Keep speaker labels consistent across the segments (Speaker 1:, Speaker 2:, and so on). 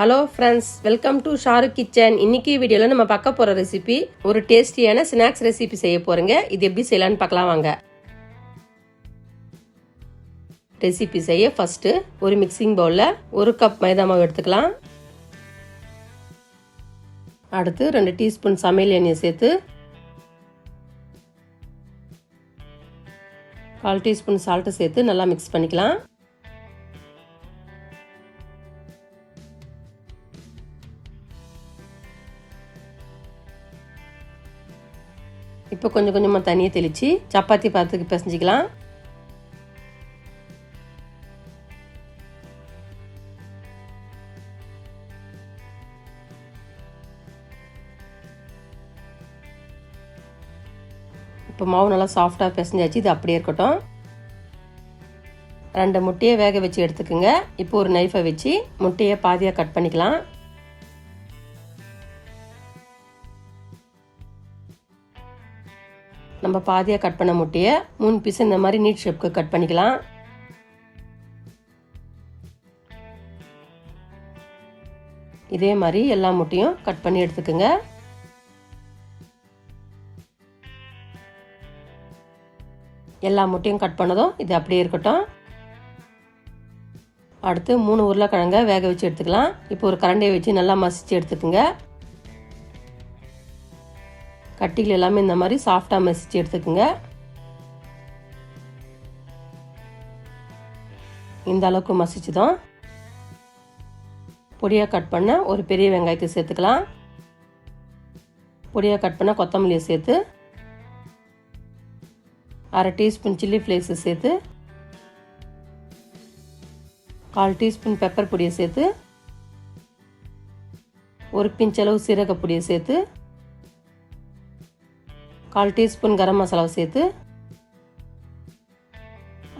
Speaker 1: Hello friends welcome to Shahrukh kitchen இன்னைக்கு வீடியோவில் நம்ம பார்க்க போகிற ரெசிபி ஒரு டேஸ்டியான ஸ்நாக்ஸ் ரெசிபி செய்ய போகிறேங்க இது எப்படி செய்யலான்னு பார்க்கலாம் வாங்க. ரெசிபி செய்ய ஃபஸ்ட்டு ஒரு மிக்சிங் பவுலில் ஒரு கப் மைதா மாவு எடுத்துக்கலாம். அடுத்து ரெண்டு டீஸ்பூன் சமையல் எண்ணெய் சேர்த்து கால் டீஸ்பூன் சால்ட்டு சேர்த்து நல்லா மிக்ஸ் பண்ணிக்கலாம். இப்போ கொஞ்சம் கொஞ்சமாக தண்ணியை தெளித்து சப்பாத்தி பாத்துக்கு பிசைஞ்சிக்கலாம். இப்போ மாவு நல்லா சாஃப்டாக பிசைஞ்சாச்சு இது அப்படியே இருக்கட்டும். ரெண்டு முட்டையை வேக வச்சு எடுத்துக்கோங்க. இப்போ ஒரு நைஃபை வச்சு முட்டையை பாதியாக கட் பண்ணிக்கலாம். நம்ம பாதியாக கட் பண்ண முட்டையை மூணு பீஸ் இந்த மாதிரி நீட் ஷேப்க்கு கட் பண்ணிக்கலாம். இதே மாதிரி எல்லா முட்டையும் கட் பண்ணி எடுத்துக்கோங்க. எல்லா முட்டையும் கட் பண்ணதும் இது அப்படியே இருக்கட்டும். அடுத்து மூணு உருளைக்கிழங்க வேக வச்சு எடுத்துக்கலாம். இப்போ ஒரு கரண்டியை வச்சு நல்லா மசிச்சு எடுத்துக்கோங்க. கட்டிகள் எல்லாமே இந்த மாதிரி சாஃப்டாக மசிச்சு எடுத்துக்கோங்க. இந்த அளவுக்கு மசிச்சுதான். பொடியாக கட் பண்ண ஒரு பெரிய வெங்காயத்தை சேர்த்துக்கலாம். பொடியாக கட் பண்ண கொத்தமல்லியை சேர்த்து. அரை டீஸ்பூன் சில்லி ஃப்ளேக்ஸை சேர்த்து. கால் டீஸ்பூன் பெப்பர் பொடியை சேர்த்து. ஒரு பிஞ்ச் அளவு சீரக பொடியை சேர்த்து. கால் டீஸ்பூன் கரம் மசாலாவை சேர்த்து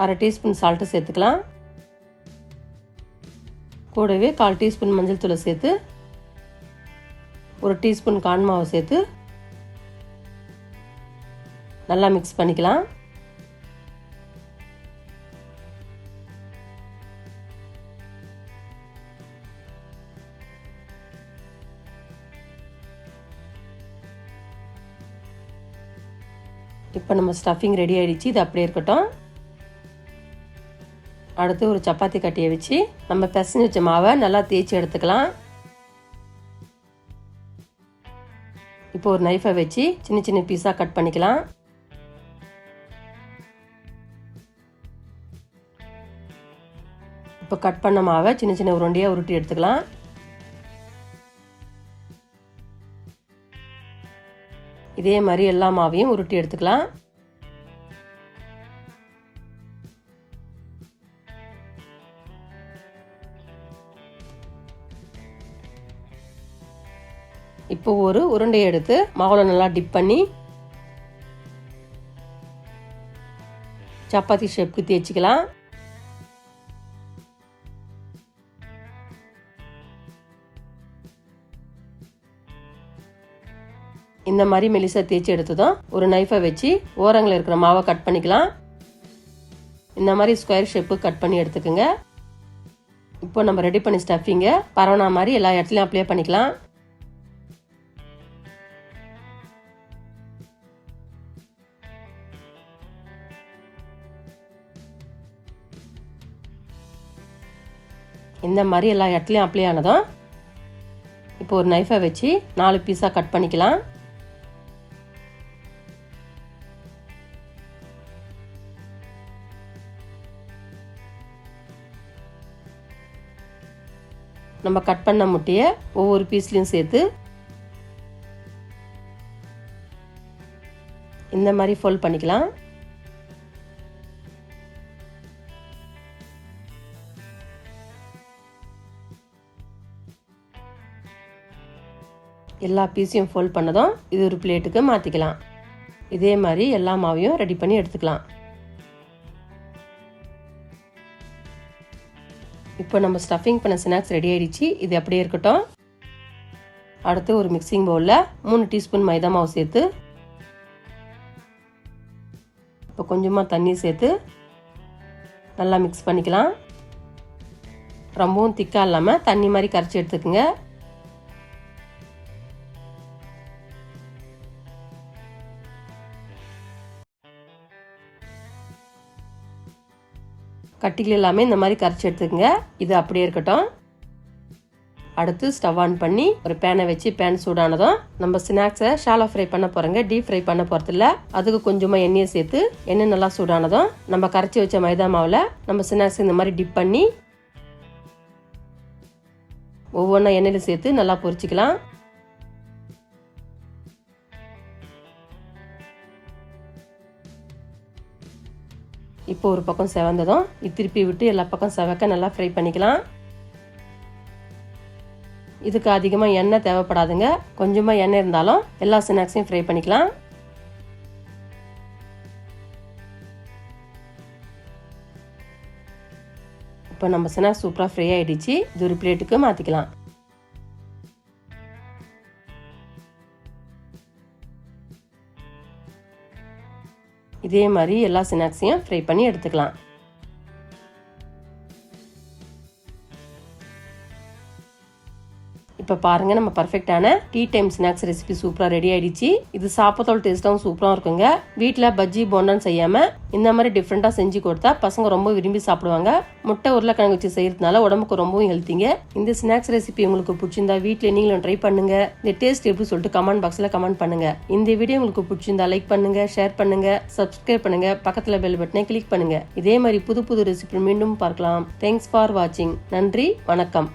Speaker 1: அரை டீஸ்பூன் சால்ட்டு சேர்த்துக்கலாம். கூடவே கால் டீஸ்பூன் மஞ்சள் தூளை சேர்த்து ஒரு டீஸ்பூன் கான் மாவை சேர்த்து நல்லா மிக்ஸ் பண்ணிக்கலாம். இப்போ நம்ம ஸ்டஃபிங் ரெடி ஆகிடுச்சு இது அப்படியே இருக்கட்டும். அடுத்து ஒரு சப்பாத்தி கட்டியை வச்சு நம்ம பிசைஞ்சு வச்ச மாவை நல்லா தேய்ச்சி எடுத்துக்கலாம். இப்போ ஒரு நைஃபை வச்சு சின்ன சின்ன பீஸாக கட் பண்ணிக்கலாம். இப்போ கட் பண்ண மாவை சின்ன சின்ன உருண்டையாக உருட்டி எடுத்துக்கலாம். இதே மாதிரி எல்லா மாவையும் உருட்டி எடுத்துக்கலாம். இப்போ ஒரு உருண்டையை எடுத்து மாவுல நல்லா டிப் பண்ணி சப்பாத்தி ஷேப்க்கு தேய்ச்சிக்கலாம். இந்த மாதிரி மெலிசா தேய்ச்சி எடுத்ததும் ஒரு நைஃபை வச்சு ஓரங்களில் இருக்கிற மாவை கட் பண்ணிக்கலாம். இந்த மாதிரி ஸ்கொயர் ஷேப்பு கட் பண்ணி எடுத்துக்கோங்க. இப்போ நம்ம ரெடி பண்ணி ஸ்டஃபிங்க பரவனா மாதிரி எல்லா இடத்துலையும் அப்ளை பண்ணிக்கலாம். இந்த மாதிரி எல்லா இடத்துலையும் அப்ளை ஆனதும் இப்போ ஒரு நைஃபை வச்சு நாலு பீஸாக கட் பண்ணிக்கலாம். நம்ம கட் பண்ண முட்டையை ஒவ்வொரு பீஸ்லையும் சேர்த்து இந்த மாதிரி ஃபோல்ட் பண்ணிக்கலாம். எல்லா பீஸையும் ஃபோல்ட் பண்ணதும் இது ஒரு பிளேட்டுக்கு மாற்றிக்கலாம் இதே மாதிரி எல்லா மாவையும் ரெடி பண்ணி எடுத்துக்கலாம். இப்போ நம்ம ஸ்டஃபிங் பண்ண ஸ்நாக்ஸ் ரெடி ஆயிடுச்சு. இது அப்படியே இருக்கட்டும். அடுத்து ஒரு மிக்சிங் பவுலில் மூணு டீஸ்பூன் மைதா மாவு சேர்த்து இப்போ கொஞ்சமாக தண்ணி சேர்த்து நல்லா மிக்ஸ் பண்ணிக்கலாம். ரொம்பவும் திக்காக இல்லாமல் தண்ணி மாதிரி கரைச்சி எடுத்துக்கோங்க. கட்டிகள் எல்லாமே இந்த மாதிரி கரைச்சி எடுத்துக்கோங்க. இது அப்படியே இருக்கட்டும். அடுத்து ஸ்டவ் ஆன் பண்ணி ஒரு பேனை வச்சு பேன் சூடானதும் நம்ம ஸ்நாக்ஸை ஷாலோ ஃப்ரை பண்ண போகிறோங்க டீப் ஃப்ரை பண்ண போகிறதில்ல அதுக்கு கொஞ்சமாக எண்ணெயை சேர்த்து எண்ணெய் நல்லா சூடானதும் நம்ம கரைச்சி வச்ச மைதா மாவில் நம்ம ஸ்நாக்ஸ் இந்த மாதிரி டிப் பண்ணி ஒவ்வொன்றா எண்ணெயில் சேர்த்து நல்லா பொரிச்சிக்கலாம். இப்போ ஒரு பக்கம் செவந்ததும் இது திருப்பி விட்டு எல்லா பக்கம் செவக்க நல்லா ஃப்ரை பண்ணிக்கலாம். இதுக்கு அதிகமாக எண்ணெய் தேவைப்படாதுங்க. கொஞ்சமாக எண்ணெய் இருந்தாலும் எல்லா ஸ்நாக்ஸையும் ஃப்ரை பண்ணிக்கலாம். இப்போ நம்ம ஸ்நாக்ஸ் சூப்பராக ஃப்ரை ஆகிடுச்சு இது ஒரு பிளேட்டுக்கு மாற்றிக்கலாம் இதே மாதிரி எல்லா ஸ்நாக்ஸையும் ஃப்ரை பண்ணி எடுத்துக்கலாம். இப்போ பாருங்க நம்ம பர்ஃபெக்டான டீ டைம் ஸ்நாக்ஸ் ரெசிபி சூப்பராக ரெடி ஆயிடுச்சு. இது சாப்பிட்டோட டேஸ்ட்டாகவும் சூப்பராக இருக்குங்க. வீட்டில் பஜ்ஜி போண்டான்னு செய்யாமல் இந்த மாதிரி டிஃப்ரெண்ட்டாக செஞ்சு கொடுத்தா பசங்க ரொம்ப விரும்பி சாப்பிடுவாங்க. முட்டை உருளைக்கிழங்கு வச்சு செய்யறதுனால உடம்புக்கு ரொம்பவும் ஹெல்த்திங்க இந்த ஸ்நாக்ஸ் ரெசிபி உங்களுக்கு பிடிச்சிருந்தா வீட்டில் நீங்களும் ட்ரை பண்ணுங்க. இந்த டேஸ்ட் எப்படி சொல்லிட்டு கமெண்ட் பாக்ஸில் கமெண்ட் பண்ணுங்க. இந்த வீடியோ உங்களுக்கு பிடிச்சிருந்தா லைக் பண்ணுங்க ஷேர் பண்ணுங்க சப்ஸ்கிரைப் பண்ணுங்க பக்கத்தில் பெல் பட்டனை கிளிக் பண்ணுங்க. இதே மாதிரி புது புது ரெசிபி மீண்டும் பார்க்கலாம். தேங்க்ஸ் ஃபார் வாட்சிங் நன்றி வணக்கம்.